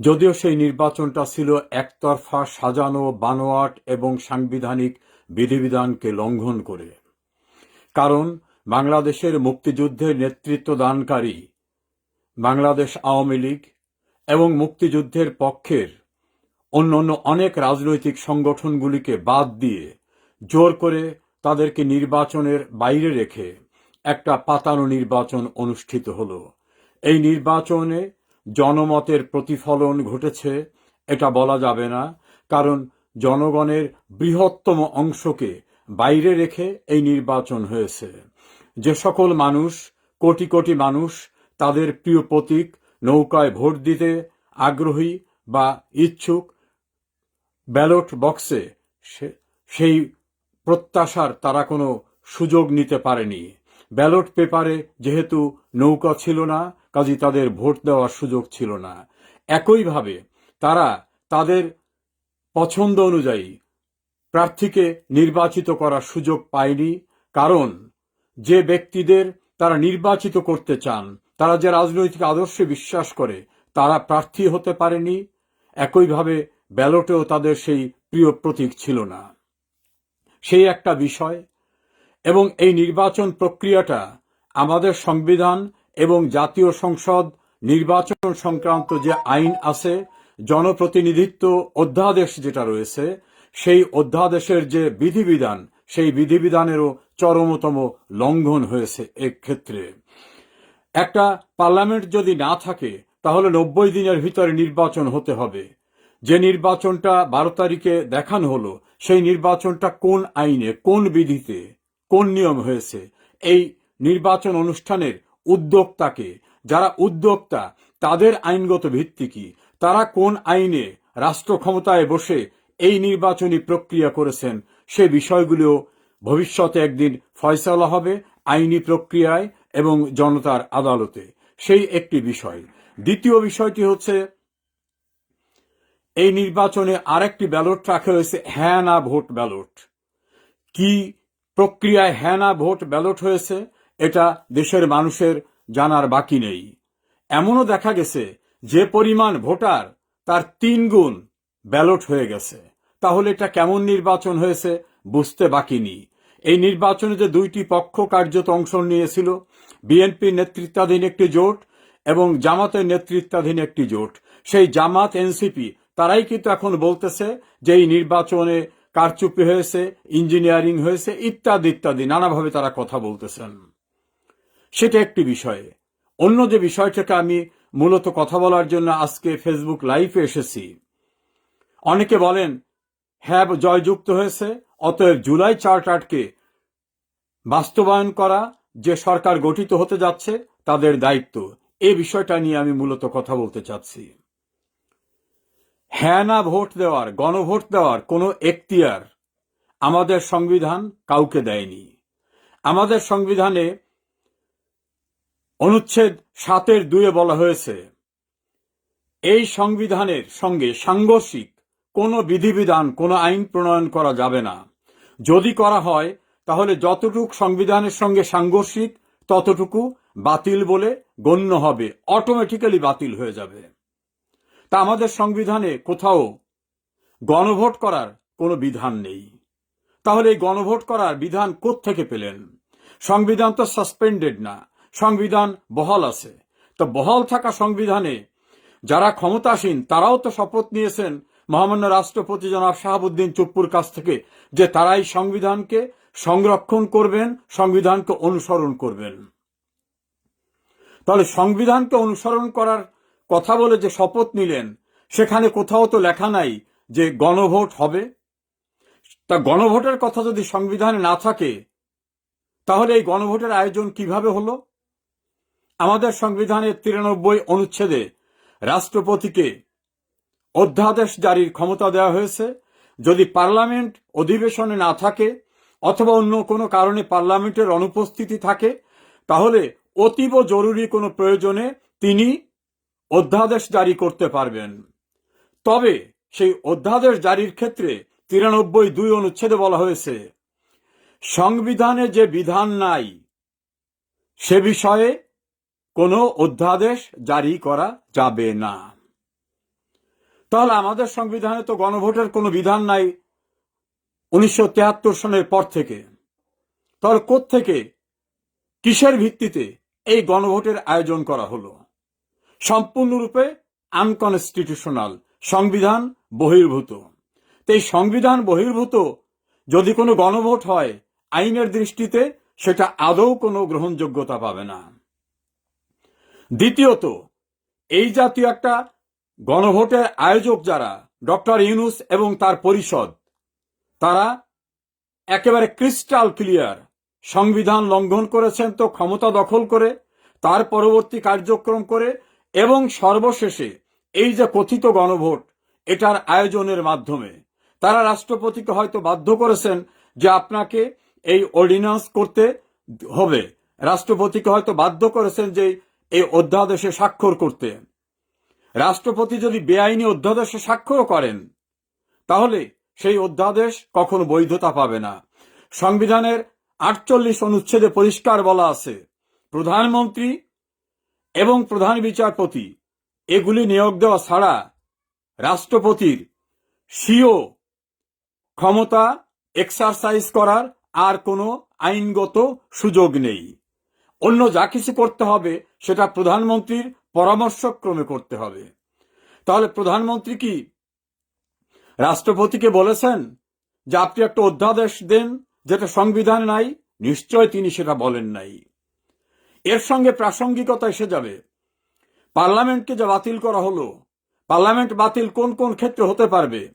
যদিও সেই নির্বাচনটা ছিল একতরফা সাজানো বানোয়াট এবং সাংবিধানিক বিধিবিধানকে লঙ্ঘন করে। কারণ বাংলাদেশের মুক্তিযুদ্ধের নেতৃত্ব দানকারী বাংলাদেশ আওয়ামী লীগ এবং মুক্তিযুদ্ধের পক্ষের অন্যান্য অনেক রাজনৈতিক সংগঠনগুলিকে বাদ দিয়ে জোর করে তাদেরকে নির্বাচনের বাইরে রেখে একটা পাতানো নির্বাচন অনুষ্ঠিত হলো। এই নির্বাচনে জনমতের প্রতিফলন ঘটেছে, এটা বলা যাবে না, কারণ জনগণের বৃহত্তম অংশকে বাইরে রেখে এই নির্বাচন হয়েছে। যে সকল মানুষ, কোটি কোটি মানুষ, তাদের প্রিয় প্রতীক, নৌকায় ভোট দিতে আগ্রহী বা ইচ্ছুক ব্যালট বক্সে সেই প্রত্যাশার তারা কোনো সুযোগ নিতে পারেনি। ব্যালট পেপারে যেহেতু নৌকা ছিল না কাজী তাদের ভোট দেওয়ার সুযোগ ছিল না। একইভাবে তারা তাদের পছন্দ অনুযায়ী প্রার্থীকে নির্বাচিত করার সুযোগ পায়নি, কারণ যে ব্যক্তিদের তারা নির্বাচিত করতে চান, তারা যে রাজনৈতিক আদর্শে বিশ্বাস করে, তারা প্রার্থী হতে পারেনি। একইভাবে ব্যালটেও তাদের সেই প্রিয় প্রতীক ছিল না। সেই একটা বিষয়, এবং এই নির্বাচন প্রক্রিয়াটা আমাদের সংবিধান এবং জাতীয় সংসদ নির্বাচন সংক্রান্ত যে আইন আছে, জনপ্রতিনিধিত্ব অধ্যাদেশ যেটা রয়েছে, সেই অধ্যাদেশের যে বিধিবিধান, সেই বিধিবিধানেরও চরমতম লঙ্ঘন হয়েছে এক্ষেত্রে। একটা পার্লামেন্ট যদি না থাকে, তাহলে নব্বই দিনের ভিতরে নির্বাচন হতে হবে। যে নির্বাচনটা বারো তারিখে দেখানো হলো, সেই নির্বাচনটা কোন আইনে, কোন বিধিতে, কোন নিয়ম হয়েছে, এই নির্বাচন অনুষ্ঠানের উদ্যোক্তাকে। যারা উদ্যোক্তা, তাদের আইনগত ভিত্তি কি? তারা কোন আইনে রাষ্ট্র ক্ষমতায় বসে এই নির্বাচনী প্রক্রিয়া করেছেন সে বিষয়গুলো ভবিষ্যতে একদিন ফয়সালা হবে আইনি প্রক্রিয়ায় এবং জনতার আদালতে। সেই একটি বিষয়। দ্বিতীয় বিষয়টি হচ্ছে, এই নির্বাচনে আরেকটি ব্যালট রাখা হয়েছে হ্যাঁ না ভোট ব্যালট। কি প্রক্রিয়ায় হ্যাঁ না ভোট ব্যালট হয়েছে? এটা দেশের মানুষের জানার বাকি নেই। এমনও দেখা গেছে যে পরিমাণ ভোটার তার তিন গুণ ব্যালট হয়ে গেছে। তাহলে এটা কেমন নির্বাচন হয়েছে বুঝতে বাকি নেই। এই নির্বাচনে যে দুইটি পক্ষ কার্যত অংশ নিয়েছিল, বিএনপির নেতৃত্বাধীন একটি জোট এবং জামাতের নেতৃত্বাধীন একটি জোট, সেই জামাত, এনসিপি, তারাই কিন্তু এখন বলতেছে যে এই নির্বাচনে কারচুপি হয়েছে, ইঞ্জিনিয়ারিং হয়েছে, ইত্যাদি ইত্যাদি, নানাভাবে তারা কথা বলতেছেন। সেটা একটি বিষয়। অন্য যে বিষয়টাকে আমি মূলত কথা বলার জন্য আজকে ফেসবুক লাইভে এসেছি, অনেকে বলেন হ্যাঁ জয়যুক্ত হয়েছে, অতএব জুলাই চার্টারকে বাস্তবায়ন করা, যে সরকার গঠিত হতে যাচ্ছে, তাদের দায়িত্ব। এই বিষয়টা নিয়ে আমি মূলত কথা বলতে চাচ্ছি। হ্যাঁ না, ভোট দেওয়ার, গণভোট দেওয়ার কোনো এখতিয়ার আমাদের সংবিধান কাউকে দেয়নি। আমাদের সংবিধানে অনুচ্ছেদ সাতের দুয়ে বলা হয়েছে, এই সংবিধানের সঙ্গে সাংঘর্ষিক কোনো বিধিবিধান, কোনো আইন প্রণয়ন করা যাবে না। যদি করা হয়, তাহলে যতটুকু সংবিধানের সঙ্গে সাংঘর্ষিক, ততটুকু বাতিল বলে গণ্য হবে অটোমেটিক্যালি বাতিল হয়ে যাবে। তা আমাদের সংবিধানে কোথাও গণভোট করার কোনো বিধান নেই। তাহলে এই গণভোট করার বিধান থেকে পেলেন? সংবিধান তো সাসপেন্ডেড না। সংবিধান বহাল আছে। তো বহাল থাকা সংবিধানে যারা ক্ষমতাসীন, তারাও তো শপথ নিয়েছেন মহামান্য রাষ্ট্রপতি জনাব শাহাবুদ্দিন চুপ্পুর কাছ থেকে যে তারাই সংবিধানকে সংরক্ষণ করবেন, সংবিধানকে অনুসরণ করবেন। তাহলে সংবিধানকে অনুসরণ করার কথা বলে যে শপথ নিলেন, সেখানে কোথাও তো লেখা নাই যে গণভোট হবে। তা গণভোটের কথা যদি সংবিধানে না থাকে, তাহলে এই গণভোটের আয়োজন কীভাবে হলো? আমাদের সংবিধানের তিরানব্বই অনুচ্ছেদে রাষ্ট্রপতিকে অধ্যাদেশ জারির ক্ষমতা দেওয়া হয়েছে। যদি পার্লামেন্ট অধিবেশনে না থাকে অথবা অন্য কোনো কারণে পার্লামেন্টের অনুপস্থিতি থাকে, তাহলে অতীব জরুরি কোনো প্রয়োজনে তিনি অধ্যাদেশ জারি করতে পারবেন। তবে সেই অধ্যাদেশ জারির ক্ষেত্রে তিরানব্বই দুই অনুচ্ছেদে বলা হয়েছে, সংবিধানে যে বিধান নাই সে বিষয়ে কোনো অধ্যাদেশ জারি করা যাবে না। তাহলে আমাদের সংবিধানে তো গণভোটের কোনো বিধান নাই উনিশশো সনের পর থেকে। তাহলে থেকে কিসের ভিত্তিতে এই গণভোটের আয়োজন করা হলো? সম্পূর্ণরূপে আনকনস্টিটিউশনাল, সংবিধান বহির্ভূত। এই সংবিধান বহির্ভূত যদি কোনো গণভোট হয়, আইনের দৃষ্টিতে সেটা আদৌ কোনো গ্রহণযোগ্যতা পাবে না। দ্বিতীয়ত, এই জাতীয় একটা গণভোটের আয়োজক যারা, ডক্টর ইউনুস এবং তার পরিষদ, তারা একেবারে ক্রিস্টাল ক্লিয়ার সংবিধান লঙ্ঘন করেছেন তো ক্ষমতা দখল করে, তার পরবর্তী কার্যক্রম করে এবং সর্বশেষে এই যে কথিত গণভোট, এটার আয়োজনের মাধ্যমে। তারা রাষ্ট্রপতিকে হয়তো বাধ্য করেছেন যে আপনাকে এই অর্ডিন্যান্স করতে হবে। রাষ্ট্রপতিকে হয়তো বাধ্য করেছেন যে এই অধ্যাদেশে স্বাক্ষর করতে। রাষ্ট্রপতি যদি বেআইনি অধ্যাদেশে স্বাক্ষর করেন, তাহলে সেই অধ্যাদেশ কখনো বৈধতা পাবে না। সংবিধানের আটচল্লিশ অনুচ্ছেদে পরিষ্কার বলা আছে, প্রধানমন্ত্রী এবং প্রধান বিচারপতি এগুলি নিয়োগ দেওয়া ছাড়া রাষ্ট্রপতির স্বীয় ক্ষমতা এক্সারসাইজ করার আর কোনো আইনগত সুযোগ নেই। অন্য যা কিছু করতে হবে, সেটা প্রধানমন্ত্রীর পরামর্শক্রমে করতে হবে। তাহলে প্রধানমন্ত্রী কি? রাষ্ট্রপতিকে বলেছেন যে, আপনি একটা অধ্যাদেশ দেন যেটা সংবিধান নাই, নিশ্চয় তিনি সেটা বলেন নাই। এর সঙ্গে প্রাসঙ্গিকতা এসে যাবে। পার্লামেন্টকে যা বাতিল করা হলো, পার্লামেন্ট বাতিল কোন কোন ক্ষেত্রে হতে পারবে,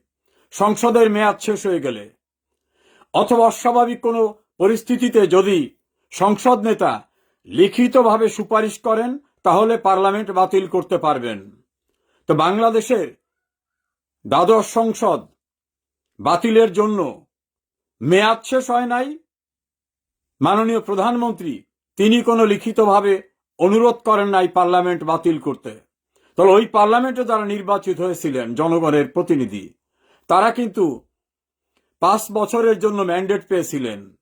সংসদের মেয়াদ শেষ হয়ে গেলে। অথবা অস্বাভাবিক কোনো পরিস্থিতিতে যদি সংসদ নেতা লিখিতভাবে সুপারিশ করেন, তাহলে পার্লামেন্ট বাতিল করতে পারবেন। তো বাংলাদেশের দ্বাদশ সংসদ বাতিলের জন্য মেয়াদ শেষ হয় নাই। মাননীয় প্রধানমন্ত্রী, তিনি কোনো লিখিতভাবে অনুরোধ করেন নাই পার্লামেন্ট বাতিল করতে। তবে ওই পার্লামেন্টে যারা নির্বাচিত হয়েছিলেন, জনগণের প্রতিনিধি, তারা কিন্তু পাঁচ বছরের জন্য ম্যান্ডেট পেয়েছিলেন।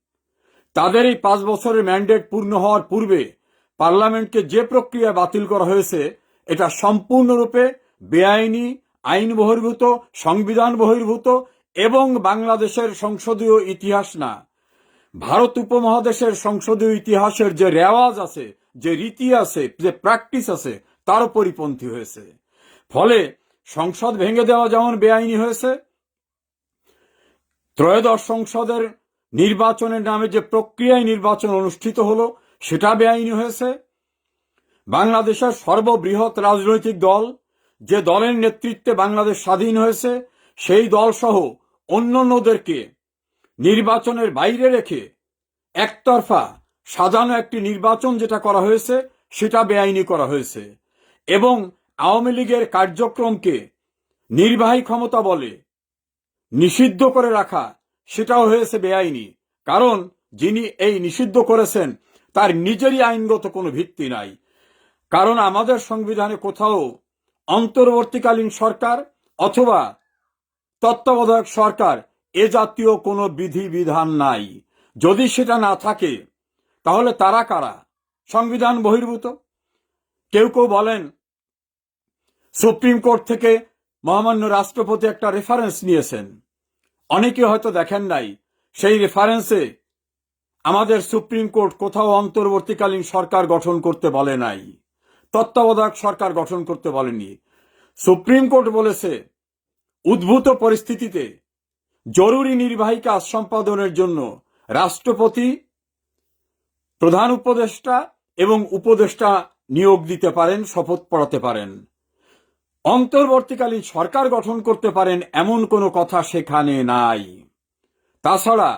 তাদের এই পাঁচ বছরের ম্যান্ডেট পূর্ণ হওয়ার পূর্বে পার্লামেন্টকে যে প্রক্রিয়া বাতিল করা হয়েছে, এটা সম্পূর্ণরূপে বেআইনি আইন বহির্ভূত সংবিধান বহির্ভূত এবং বাংলাদেশের সংসদীয় ইতিহাস না। ভারত উপমহাদেশের সংসদীয় ইতিহাসের যে রেওয়াজ আছে, যে রীতি আছে, যে প্র্যাকটিস আছে, তার পরিপন্থী হয়েছে। ফলে সংসদ ভেঙে দেওয়া যেমন বেআইনি হয়েছে, ত্রয়োদশ সংসদের নির্বাচনের নামে যে প্রক্রিয়ায় নির্বাচন অনুষ্ঠিত হলো, সেটা বেআইনি হয়েছে। বাংলাদেশের সর্ববৃহৎ রাজনৈতিক দল, যে দলের নেতৃত্বে বাংলাদেশ স্বাধীন হয়েছে, সেই দল সহ অন্যান্যদেরকে নির্বাচনের বাইরে রেখে একতরফা সাজানো একটি নির্বাচন যেটা করা হয়েছে, সেটা বেআইনি করা হয়েছে। এবং আওয়ামী লীগের কার্যক্রমকে নির্বাহী ক্ষমতা বলে নিষিদ্ধ করে রাখা সেটাও হয়েছে বেআইনি। কারণ যিনি এই নিষিদ্ধ করেছেন, তার নিজেরই আইনগত কোনো ভিত্তি নাই। কারণ আমাদের সংবিধানে কোথাও অন্তর্বর্তীকালীন সরকার অথবা তত্ত্বাবধায়ক সরকার এ জাতীয় কোনো বিধিবিধান নাই। যদি সেটা না থাকে, তাহলে তারা কারা? সংবিধান বহির্ভূত। কেউ কেউ বলেন, সুপ্রিম কোর্ট থেকে মহামান্য রাষ্ট্রপতি একটা রেফারেন্স নিয়েছেন। অনেকে হয়তো দেখেন নাই, সেই রেফারেন্সে আমাদের সুপ্রিম কোর্ট কোথাও অন্তর্বর্তীকালীন সরকার গঠন করতে বলে নাই, তত্ত্বাবধায়ক সরকার গঠন করতে বলেনি। সুপ্রিম কোর্ট বলেছে, উদ্ভূত পরিস্থিতিতে জরুরি নির্বাহী কাজ সম্পাদনের জন্য রাষ্ট্রপতি, প্রধান উপদেষ্টা এবং উপদেষ্টা নিয়োগ দিতে পারেন, শপথ পড়াতে পারেন। অন্তর্বর্তীকালীন সরকার গঠন করতে পারেন এমন কোনো কথা সেখানে নাই। তাছাড়া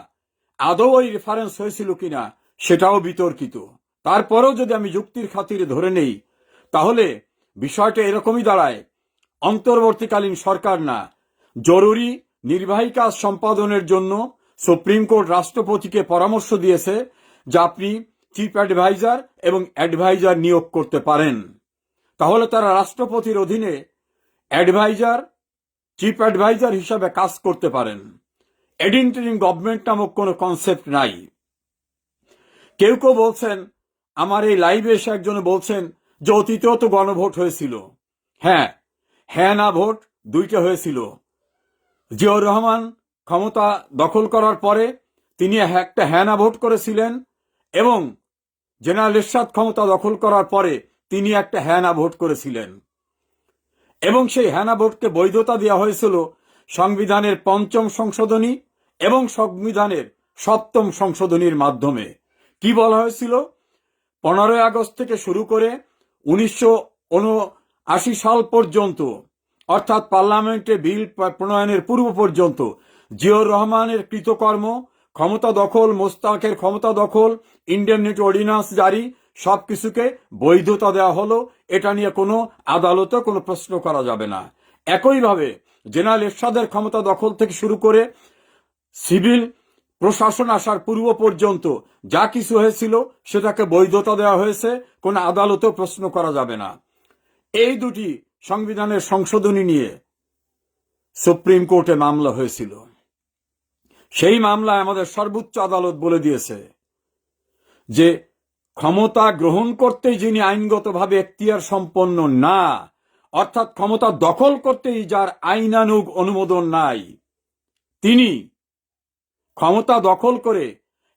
আদৌ ওই রেফারেন্স হয়েছিল কিনা সেটাও বিতর্কিত। তারপরেও যদি আমি যুক্তির খাতিরে ধরে নেই, তাহলে বিষয়টা এরকমই দাঁড়ায়। অন্তর্বর্তীকালীন সরকার না, জরুরি নির্বাহী কাজ সম্পাদনের জন্য সুপ্রিম কোর্ট রাষ্ট্রপতিকে পরামর্শ দিয়েছে যে আপনি চিফ অ্যাডভাইজার এবং অ্যাডভাইজার নিয়োগ করতে পারেন। তাহলে তারা রাষ্ট্রপতির অধীনে অ্যাডভাইজার, চিফ অ্যাডভাইজার হিসাবে কাজ করতে পারেন। এডিন্টারিং গভর্নমেন্ট নামক কোনো কনসেপ্ট নাই। কেউ কেউ বলছেন, আমার এই লাইভে এসে একজন বলছেন যে অতীতেও তো গণভোট হয়েছিল। হ্যাঁ হ্যাঁ না ভোট, দুইটা হয়েছিল। জিয়াউর রহমান ক্ষমতা দখল করার পরে তিনি একটা হ্যানা ভোট করেছিলেন এবং জেনারেল এরশাদ ক্ষমতা দখল করার পরে তিনি একটা হ্যানা ভোট করেছিলেন। এবং সেই হ্যানা ভোটকে বৈধতা দেওয়া হয়েছিল সংবিধানের পঞ্চম সংশোধনী এবং সংবিধানের সপ্তম সংশোধনীর মাধ্যমে। কি বলা হয়েছিল? পনেরোই আগস্ট থেকে শুরু করে উনিশশো আশি সাল পর্যন্ত, অর্থাৎ পার্লামেন্টে বিল প্রণয়নের পূর্ব পর্যন্ত, জিয়র রহমানের কৃতকর্ম, ক্ষমতা দখল, মোস্তাকের ক্ষমতা দখল ইন্ডেমনিটি অর্ডিন্যান্স জারি সবকিছুকে বৈধতা দেওয়া হলো, এটা নিয়ে কোনো আদালতে কোনো প্রশ্ন করা যাবে না। একইভাবে জেনারেল এরশাদের ক্ষমতা দখল থেকে শুরু করে সিভিল প্রশাসন আসার পূর্ব পর্যন্ত যা কিছু হয়েছিল সেটাকে বৈধতা দেওয়া হয়েছে, কোনো আদালতেও প্রশ্ন করা যাবে না। এই দুটি সংবিধানের সংশোধনী নিয়ে সুপ্রিম কোর্টে মামলা হয়েছিল। সেই মামলায় আমাদের সর্বোচ্চ আদালত বলে দিয়েছে যে ক্ষমতা গ্রহণ করতেই যিনি আইনগতভাবে এখতিয়ার সম্পন্ন না, অর্থাৎ ক্ষমতা দখল করতেই যার আইনানুগ অনুমোদন নাই, তিনি ক্ষমতা দখল করে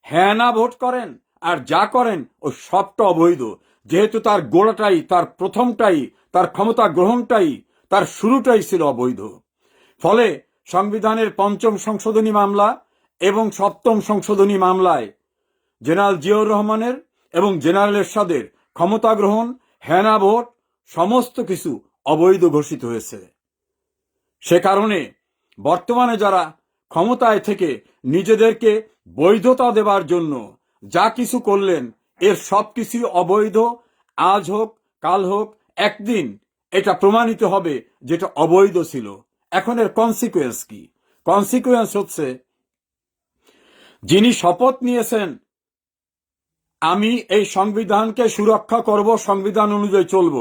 হ্যাঁ না ভোট করেন আর যা করেন ও সবটা অবৈধ। যেহেতু তার গোড়াটাই, তার প্রথমটাই, তার ক্ষমতা গ্রহণটাই, তার শুরুটাই ছিল অবৈধ। ফলে সংবিধানের পঞ্চম সংশোধনী মামলা এবং সপ্তম সংশোধনী মামলায় জেনারেল জিয়াউর রহমানের এবং জেনারেল এরশাদের ক্ষমতা গ্রহণ হ্যানা ভোট, সমস্ত কিছু অবৈধ ঘোষিত হয়েছে। সে কারণে বর্তমানে যারা ক্ষমতায় থেকে নিজেদেরকে বৈধতা দেবার জন্য যা কিছু করলেন, এর সব কিছু অবৈধ, আজ হোক, কাল হোক, একদিন এটা প্রমাণিত হবে যেটা অবৈধ ছিল। এখন এর কনসিকুয়েন্স কি? কনসিকুয়েন্স হচ্ছে, যিনি শপথ নিয়েছেন আমি এই সংবিধানকে সুরক্ষা করব, সংবিধান অনুযায়ী চলব।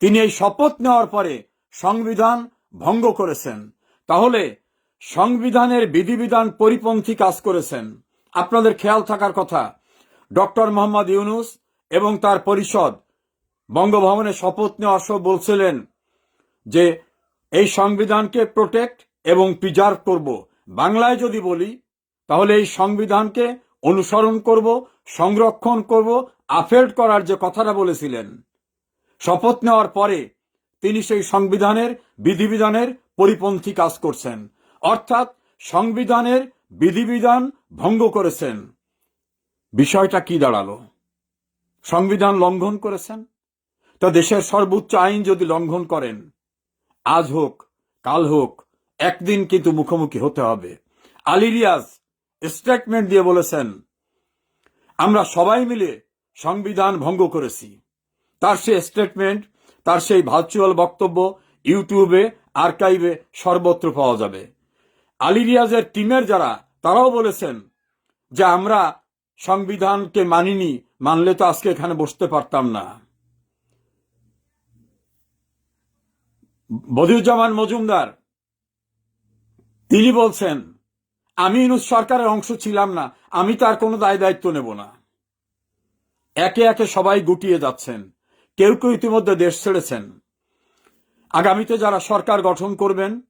তিনি এই শপথ নেওয়ার পরে সংবিধান ভঙ্গ করেছেন। তাহলে সংবিধানের বিধিবিধান পরিপন্থী কাজ করেছেন। আপনাদের খেয়াল থাকার কথা, ডক্টর মোহাম্মদ ইউনুস এবং তার পরিষদ বঙ্গভবনে শপথ নেওয়ার সব বলছিলেন যে, এই সংবিধানকে প্রোটেক্ট এবং প্রিজার্ভ করব। বাংলায় যদি বলি, তাহলে এই সংবিধানকে অনুসরণ করব সংরক্ষণ করব আফেল্ড করার যে কথাটা বলেছিলেন। শপথ নেওয়ার পরে তিনি সেই সংবিধানের, বিধিবিধানের পরিপন্থী কাজ করছেন। অর্থাৎ সংবিধানের বিধিবিধান ভঙ্গ করেছেন। বিষয়টা কি দাঁড়াল? সংবিধান লঙ্ঘন করেছেন? তা দেশের সর্বোচ্চ আইন যদি লঙ্ঘন করেন, আজ হোক, কাল হোক, একদিন কিন্তু মুখোমুখি হতে হবে। আলিরিয়াজ স্টেটমেন্ট দিয়ে বলেছেন আমরা সবাই মিলে সংবিধান ভঙ্গ করেছি। তার সেই স্টেটমেন্ট তার সেই ভার্চুয়াল বক্তব্য ইউটিউবে আর্কাইভে সর্বত্র পাওয়া যাবে। আলী রিয়াজের টিমের যারা, তারাও বলেছেন যে আমরা সংবিধানকে মানিনি, মানলে তো আজকে এখানে বসতে পারতাম না। বদিউজ্জামান মজুমদার, তিনি বলছেন আমি ইনুস সরকারের অংশ ছিলাম না, আমি তার কোনো দায় দায়িত্ব নেব না। একে একে সবাই গুটিয়ে যাচ্ছেন। কেউ কেউ ইতিমধ্যে দেশ ছেড়েছেন। আগামীতে যারা সরকার গঠন করবেন,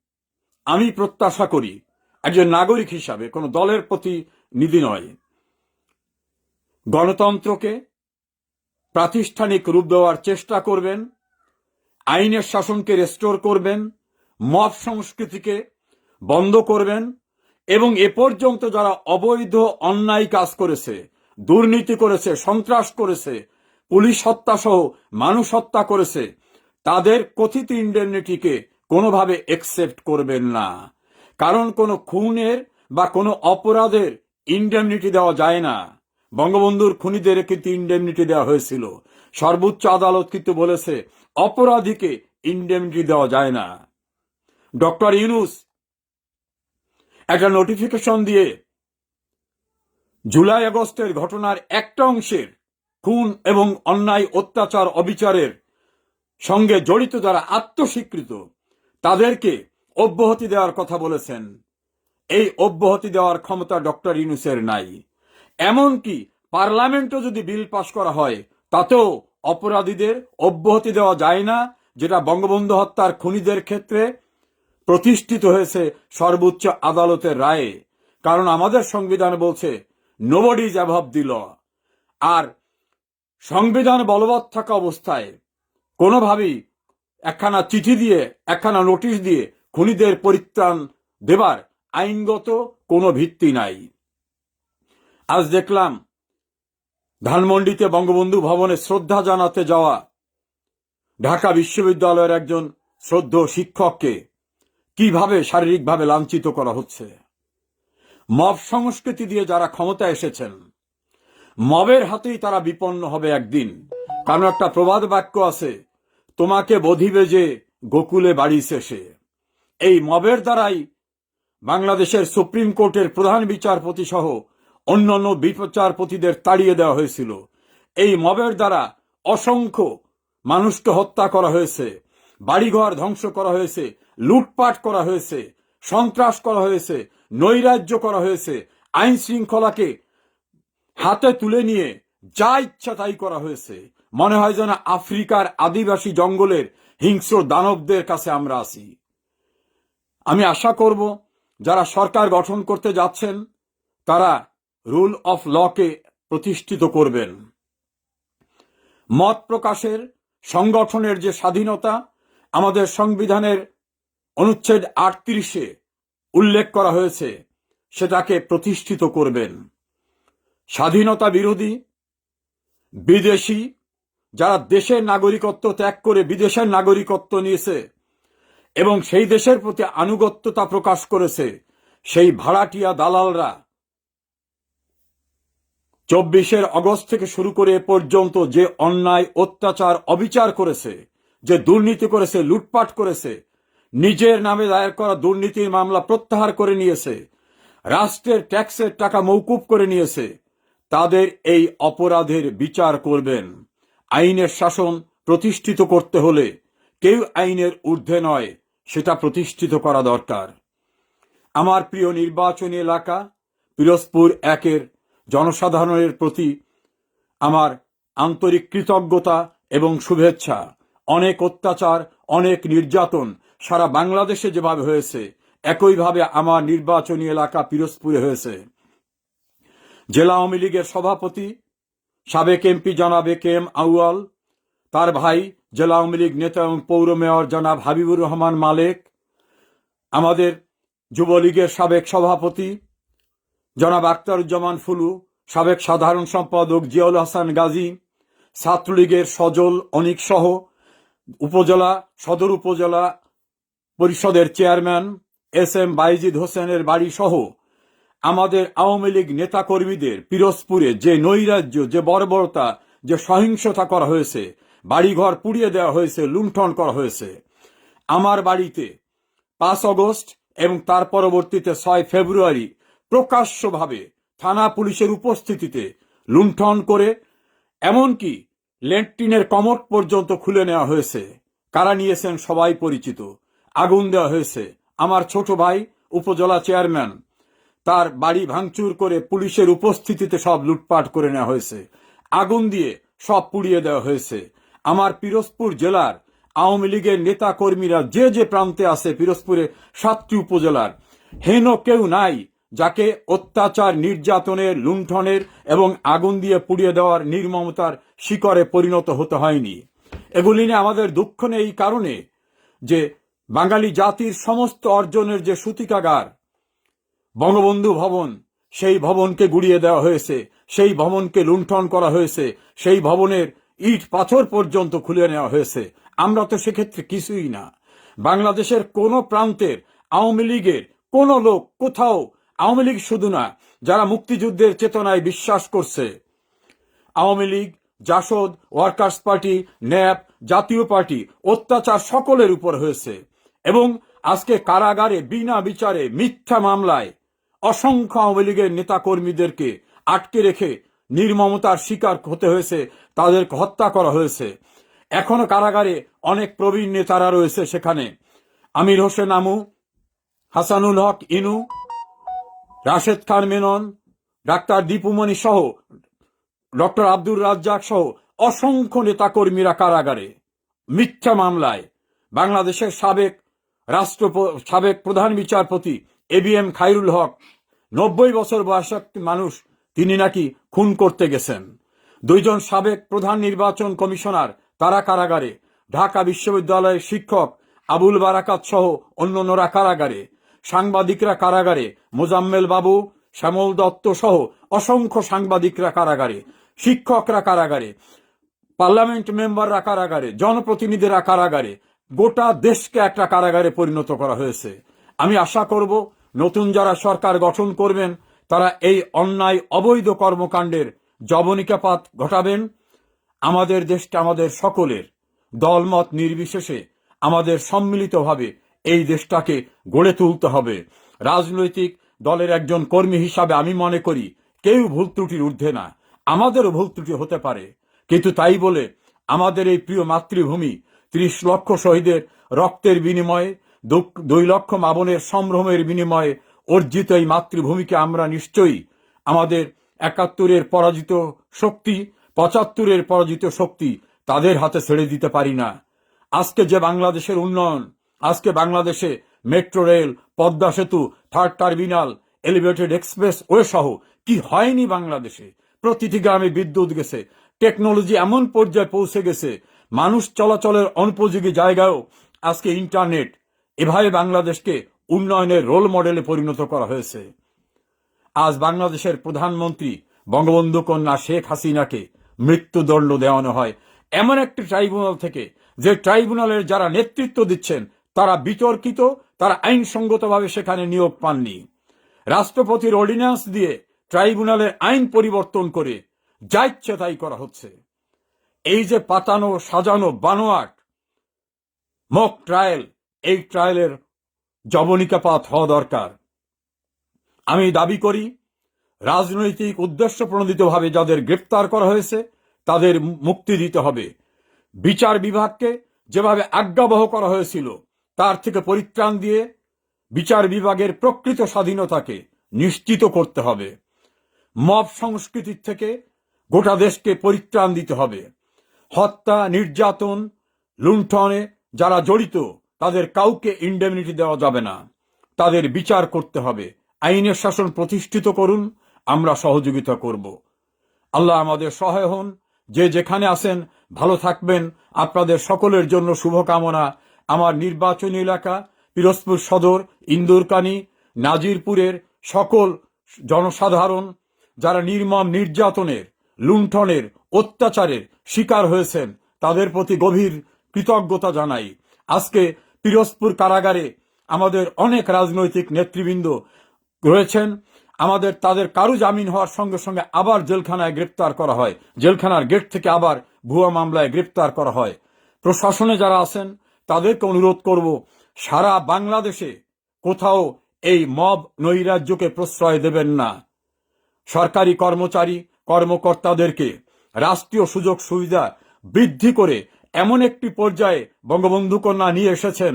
আমি প্রত্যাশা করি একজন নাগরিক হিসাবে, কোনো দলের প্রতিনিধি নয়। গণতন্ত্রকে প্রাতিষ্ঠানিক রূপ দেওয়ার চেষ্টা করবেন, আইনের শাসনকে রেস্টোর করবেন মব সংস্কৃতিকে বন্ধ করবেন এবং এ পর্যন্ত যারা অবৈধ, অন্যায় কাজ করেছে, দুর্নীতি করেছে, সন্ত্রাস করেছে, পুলিশ হত্যা সহ মানুষ হত্যা করেছে, তাদের কথিত ইন্ডেমনিটিকে কোনোভাবে একসেপ্ট করবেন না। কারণ কোনো খুনের বা কোনো অপরাধের ইন্ডেমনিটি দেওয়া যায় না। বঙ্গবন্ধুর খুনিদের কিন্তু ইন্ডেমনিটি দেওয়া হয়েছিল। সর্বোচ্চ আদালত কিন্তু বলেছে, অপরাধীকে ইন্ডেমনিটি দেওয়া যায় না। ডক্টর ইউনুস একটা নোটিফিকেশন দিয়ে জুলাই আগস্টের ঘটনার একটা অংশের খুন এবং অন্যায় অত্যাচার অবিচারের সঙ্গে জড়িত যারা আত্মস্বীকৃত, তাদেরকে অব্যাহতি দেওয়ার কথা বলেছেন। এই অব্যাহতি দেওয়ার ক্ষমতা ডক্টর ইউনুসের নাই। এমনকি পার্লামেন্টও যদি বিল পাশ করা হয়, তাতেও অপরাধীদের অব্যাহতি দেওয়া যায় না, যেটা বঙ্গবন্ধু হত্যার খুনিদের ক্ষেত্রে প্রতিষ্ঠিত হয়েছে সর্বোচ্চ আদালতের রায়ে। কারণ আমাদের সংবিধান বলছে নোবডি ইজ অ্যাভাব দি ল আর সংবিধান বলবৎ থাকা অবস্থায় কোনোভাবেই একখানা চিঠি দিয়ে, একখানা নোটিশ দিয়ে খুনিদের পরিত্রাণ দেবার আইনগত কোনো ভিত্তি নাই। আজ দেখলাম, ধানমন্ডিতে বঙ্গবন্ধু ভবনে শ্রদ্ধা জানাতে যাওয়া ঢাকা বিশ্ববিদ্যালয়ের একজন শ্রদ্ধ শিক্ষককে কীভাবে শারীরিকভাবে লাঞ্ছিত করা হচ্ছে? মব সংস্কৃতি দিয়ে যারা ক্ষমতা এসেছেন, মবের হাতেই তারা বিপন্ন হবে একদিন। কারণ একটা প্রবাদ বাক্য আছে, তোমাকে বধিবে যে গোকুলে বাড়ি শেষে। এই মবের দ্বারাই বাংলাদেশের সুপ্রিম কোর্টের প্রধান বিচারপতি সহ অন্যান্য বিচারপতিদের তাড়িয়ে দেওয়া হয়েছিল। এই মবের দ্বারা অসংখ্য মানুষকে হত্যা করা হয়েছে, বাড়িঘর ধ্বংস করা হয়েছে লুটপাট করা হয়েছে, সন্ত্রাস করা হয়েছে, নৈরাজ্য করা হয়েছে, আইন শৃঙ্খলাকে হাতে তুলে নিয়ে যা ইচ্ছা তাই করা হয়েছে। মনে হয় যেন আফ্রিকার আদিবাসী জঙ্গলের হিংস্র দানবদের কাছে আমরা আছি। আমি আশা করব, যারা সরকার গঠন করতে যাচ্ছেন, তারা রুল অফ লকে প্রতিষ্ঠিত করবেন। মত প্রকাশের, সংগঠনের যে স্বাধীনতা, আমাদের সংবিধানের অনুচ্ছেদ আটত্রিশে উল্লেখ করা হয়েছে, সেটাকে প্রতিষ্ঠিত করবেন। স্বাধীনতা বিরোধী, বিদেশি, যারা দেশের নাগরিকত্ব ত্যাগ করে বিদেশের নাগরিকত্ব নিয়েছে এবং সেই দেশের প্রতি আনুগত্যতা প্রকাশ করেছে, সেই ভাড়াটিয়া দালালরা। চব্বিশের অগস্ট থেকে শুরু করে এ পর্যন্ত যে অন্যায়, অত্যাচার, অবিচার করেছে, যে দুর্নীতি করেছে, লুটপাট করেছে নিজের নামে দায়ের করা দুর্নীতির মামলা প্রত্যাহার করে নিয়েছে। রাষ্ট্রের ট্যাক্সের টাকা মৌকুব করে নিয়েছে। তাদের এই অপরাধের বিচার করবেন। আইনের শাসন প্রতিষ্ঠিত করতে হলে কেউ আইনের ঊর্ধ্বে নয়, সেটা প্রতিষ্ঠিত করা দরকার। আমার প্রিয় নির্বাচনী এলাকা, পিরোজপুর একের জনসাধারণের প্রতি আমার আন্তরিক কৃতজ্ঞতা এবং শুভেচ্ছা। অনেক অত্যাচার, অনেক নির্যাতন সারা বাংলাদেশে যেভাবে হয়েছে, একইভাবে আমার নির্বাচনী এলাকা পিরোজপুরে হয়েছে। জেলা আওয়ামী লীগের সভাপতি, সাবেক এমপি জনাব এ কে এম আউয়াল, তার ভাই জেলা আওয়ামী লীগ নেতা এবং পৌর মেয়র জনাব হাবিবুর রহমান মালেক, আমাদের যুবলীগের সাবেক সভাপতি জনাব আখতারুজ্জামান ফুলু, সাবেক সাধারণ সম্পাদক জিয়াউল হাসান গাজী, ছাত্রলীগের সজল অনিক সহ উপজেলা, সদর উপজেলা পরিষদের চেয়ারম্যান এস এম বাইজিদ হোসেনের বাড়ি সহ আমাদের আওয়ামী লীগ নেতাকর্মীদের পিরোজপুরে যে নৈরাজ্য, যে বর্বরতা, যে সহিংসতা করা হয়েছে, বাড়িঘর পুড়িয়ে দেওয়া হয়েছে, লুণ্ঠন করা হয়েছে। আমার বাড়িতে পাঁচ অগস্ট এবং তার পরবর্তীতে ছয় ফেব্রুয়ারি প্রকাশ্যভাবে থানা পুলিশের উপস্থিতিতে লুণ্ঠন করে, এমনকি ল্যান্টিনের কমট পর্যন্ত খুলে নেওয়া হয়েছে। কারা নিয়েছেন সবাই পরিচিত। আগুন দেওয়া হয়েছে। আমার ছোট ভাই উপজেলা চেয়ারম্যান, তার বাড়ি ভাঙচুর করে পুলিশের উপস্থিতিতে সব লুটপাট করে নেওয়া হয়েছে। আগুন দিয়ে সব পুড়িয়ে দেওয়া হয়েছে। আমার পিরোজপুর জেলার আওয়ামী লীগের নেতা কর্মীরা যে যে প্রান্তে আছে, পিরোজপুরে সাতটি উপজেলার, হেন কেউ নাই যাকে অত্যাচার, নির্যাতনের, লুণ্ঠনের এবং আগুন দিয়ে পুড়িয়ে দেওয়ার নির্মমতার শিকরে পরিণত হতে হয়নি। এগুলি নিয়ে আমাদের দুঃখ নেই কারণে যে বাঙালি জাতির সমস্ত অর্জনের যে সূতিকাগার, বঙ্গবন্ধু ভবন, সেই ভবনকে গুড়িয়ে দেওয়া হয়েছে, সেই ভবনকে লুণ্ঠন করা হয়েছে, সেই ভবনের ইট পাথর পর্যন্ত খুলে নেওয়া হয়েছে। আমরা তো সেক্ষেত্রে কিছুই না। বাংলাদেশের কোন প্রান্তের আওয়ামী লীগের কোন লোক কোথাও, আওয়ামী লীগ শুধু না, যারা মুক্তিযুদ্ধের চেতনায় বিশ্বাস করছে। Awami League, JASAD, workers party, NAP, Jatiya party, অত্যাচার সকলের উপর হয়েছে। এবং আজকে কারাগারে বিনা বিচারে মিথ্যা মামলায় অসংখ্য আওয়ামী লীগের নেতা কর্মীদেরকে আটকে রেখে নির্মমতার শিকার হতে হয়েছে, তাদেরকে হত্যা করা হয়েছে। এখনও কারাগারে অনেক প্রবীণ নেতারা রয়েছে সেখানে। আমির হোসেন আমু, হাসানুল হক ইনু, রাশেদ খান মেনন, ডাক্তার দীপুমণি সহ, ডক্টর আব্দুর রাজ্জাক সহ অসংখ্য নেতাকর্মীরা কারাগারে। মিথ্যা মামলায়। বাংলাদেশের সাবেক রাষ্ট্র সাবেক প্রধান বিচারপতি A B M Khairul Haque, নব্বই বছর বয়সক মানুষ তিনি নাকি খুন করতে গেছেন। দুইজন সাবেক প্রধান নির্বাচন কমিশনার তারা কারাগারে, ঢাকা বিশ্ববিদ্যালয়ের শিক্ষক আবুল বারাকাত সহ অন্যান্যরা কারাগারে, সাংবাদিকরা কারাগারে, মোজাম্মেল বাবু, শ্যামল দত্ত সহ অসংখ্য সাংবাদিকরা কারাগারে, শিক্ষকরা কারাগারে, পার্লামেন্ট মেম্বাররা কারাগারে, জনপ্রতিনিধিরা কারাগারে গোটা দেশকে একটা কারাগারে পরিণত করা হয়েছে। আমি আশা করব, নতুন যারা সরকার গঠন করবেন, তারা এই অন্যায় অবৈধ কর্মকাণ্ডের জবনিকাপাত ঘটাবেন। আমাদের দেশটা আমাদের সকলের দলমত নির্বিশেষে আমাদের সম্মিলিতভাবে এই দেশটাকে গড়ে তুলতে হবে। রাজনৈতিক দলের একজন কর্মী হিসাবে আমি মনে করি, কেউ ভুল ত্রুটির ঊর্ধ্বে না। আমাদেরও ভুল ত্রুটি হতে পারে। কিন্তু তাই বলে আমাদের এই প্রিয় মাতৃভূমি ত্রিশ লক্ষ শহীদের রক্তের বিনিময়ে দুই লক্ষ মাবনের সম্ভ্রমের বিনিময়ে অর্জিত এই মাতৃভূমিকে আমরা নিশ্চয়ই আমাদের একাত্তরের পরাজিত শক্তি, পঁচাত্তরের পরাজিত শক্তি তাদের হাতে ছেড়ে দিতে পারি না। আজকে যে বাংলাদেশের উন্নয়ন, আজকে বাংলাদেশে মেট্রো রেল, পদ্মা সেতু, third terminal, elevated expressway সহ কি হয়নি বাংলাদেশে? প্রতিটি গ্রামে বিদ্যুৎ গেছে, টেকনোলজি এমন পর্যায়ে পৌঁছে গেছে মানুষ চলাচলের অনুপযোগী জায়গায়ও আজকে ইন্টারনেট, এভাবে বাংলাদেশকে উন্নয়নের রোল মডেলে পরিণত করা হয়েছে। আজ বাংলাদেশের প্রধানমন্ত্রী বঙ্গবন্ধু কন্যা শেখ হাসিনাকে মৃত্যুদণ্ড দেওয়ানো হয়। এমন একটি ট্রাইব্যুনাল থেকে, যে ট্রাইব্যুনালের যারা নেতৃত্ব দিচ্ছেন, তারা বিতর্কিত, তারা আইনসঙ্গতভাবে সেখানে নিয়োগ পাননি। রাষ্ট্রপতির অর্ডিন্যান্স দিয়ে ট্রাইব্যুনালের আইন পরিবর্তন করে যা ইচ্ছে তাই করা হচ্ছে। এই যে পাতানো, সাজানো বানোয়াট মক ট্রায়াল এই ট্রায়ালের জবনিকাপাত হওয়া দরকার। আমি দাবি করি, রাজনৈতিক উদ্দেশ্য প্রণোদিতভাবে যাদের গ্রেপ্তার করা হয়েছে, তাদের মুক্তি দিতে হবে। বিচার বিভাগকে যেভাবে আজ্ঞাবহ করা হয়েছিল, তার থেকে পরিত্রাণ দিয়ে বিচার বিভাগের প্রকৃত স্বাধীনতাকে নিশ্চিত করতে হবে। মব সংস্কৃতির থেকে গোটা দেশকে পরিত্রাণ দিতে হবে। হত্যা, নির্যাতন, লুণ্ঠনে যারা জড়িত, তাদের কাউকে ইন্ডেমনিটি দেওয়া যাবে না। তাদের বিচার করতে হবে। আইনের শাসন প্রতিষ্ঠিত করুন, আমরা সহযোগিতা করব। আল্লাহ আমাদের সহায় হন। যে যেখানে আছেন, ভালো থাকবেন। আপনাদের সকলের জন্য শুভকামনা। আমার নির্বাচনী এলাকা, পিরোজপুর সদর, ইন্দুরকানি, নাজিরপুরের সকল জনসাধারণ, যারা নির্মম, নির্যাতনের, লুণ্ঠনের অত্যাচারের শিকার হয়েছেন। তাদের প্রতি গভীর কৃতজ্ঞতা জানাই। আজকে পিরোজপুর কারাগারে আমাদের অনেক রাজনৈতিক নেতৃবৃন্দ রয়েছেন। আমাদের, তাদের কারু জামিন হওয়ার সঙ্গে সঙ্গে আবার জেলখানায় গ্রেপ্তার করা হয়। জেলখানার গেট থেকে আবার ভুয়া মামলায় গ্রেপ্তার করা হয়। প্রশাসনে যারা আছেন, তাদেরকে অনুরোধ করব, সারা বাংলাদেশে কোথাও এই মব নৈরাজ্যকে প্রশ্রয় দেবেন না। সরকারি কর্মচারী, কর্মকর্তাদেরকে রাষ্ট্রীয় সুযোগ সুবিধা বৃদ্ধি করে এমন একটি পর্যায়ে বঙ্গবন্ধু কন্যা নিয়ে এসেছেন।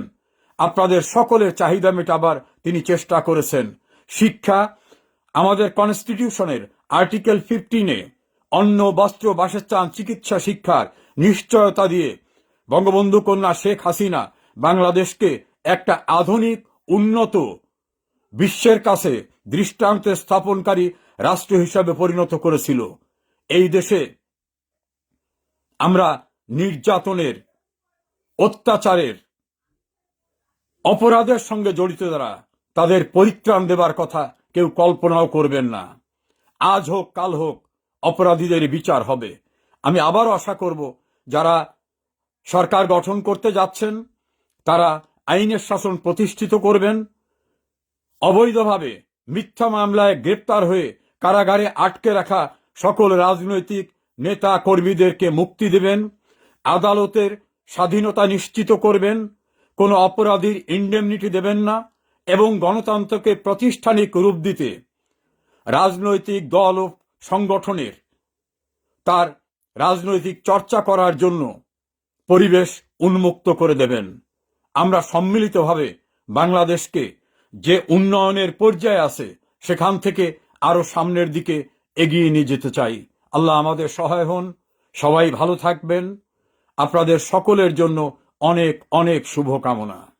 আপনাদের সকলের চাহিদা মেটাবার তিনি চেষ্টা করেছেন। শিক্ষা আমাদের কনস্টিটিউশনের আর্টিকেল ফিফটিনে অন্ন, বস্ত্র, বাসস্থান, চিকিৎসা, শিক্ষার নিশ্চয়তা দিয়ে বঙ্গবন্ধু কন্যা শেখ হাসিনা বাংলাদেশকে একটা আধুনিক, উন্নত, বিশ্বের কাছে দৃষ্টান্ত স্থাপনকারী রাষ্ট্র হিসাবে পরিণত করেছিল। এই দেশে আমরা নির্যাতনের, অত্যাচারের, অপরাধের সঙ্গে জড়িত যারা, তাদের পরিত্রাণ দেবার কথা কেউ কল্পনাও করবেন না। আজ হোক, কাল হোক, অপরাধীদের বিচার হবে। আমি আবারও আশা করব, যারা সরকার গঠন করতে যাচ্ছেন, তারা আইনের শাসন প্রতিষ্ঠিত করবেন, অবৈধভাবে মিথ্যা মামলায় গ্রেপ্তার হয়ে কারাগারে আটকে রাখা সকল রাজনৈতিক নেতা কর্মীদেরকে মুক্তি দেবেন, আদালতের স্বাধীনতা নিশ্চিত করবেন, কোনো অপরাধীর ইন্ডেমনিটি দেবেন না, এবং গণতন্ত্রকে প্রাতিষ্ঠানিক রূপ দিতে রাজনৈতিক দল ও সংগঠনের তার রাজনৈতিক চর্চা করার জন্য পরিবেশ উন্মুক্ত করে দেবেন। আমরা সম্মিলিতভাবে বাংলাদেশকে যে উন্নয়নের পর্যায়ে আছে, সেখান থেকে আরও সামনের দিকে এগিয়ে নিয়ে যেতে চাই। আল্লাহ আমাদের সহায় হন। সবাই ভালো থাকবেন। আপনাদের সকলের জন্য অনেক অনেক শুভকামনা।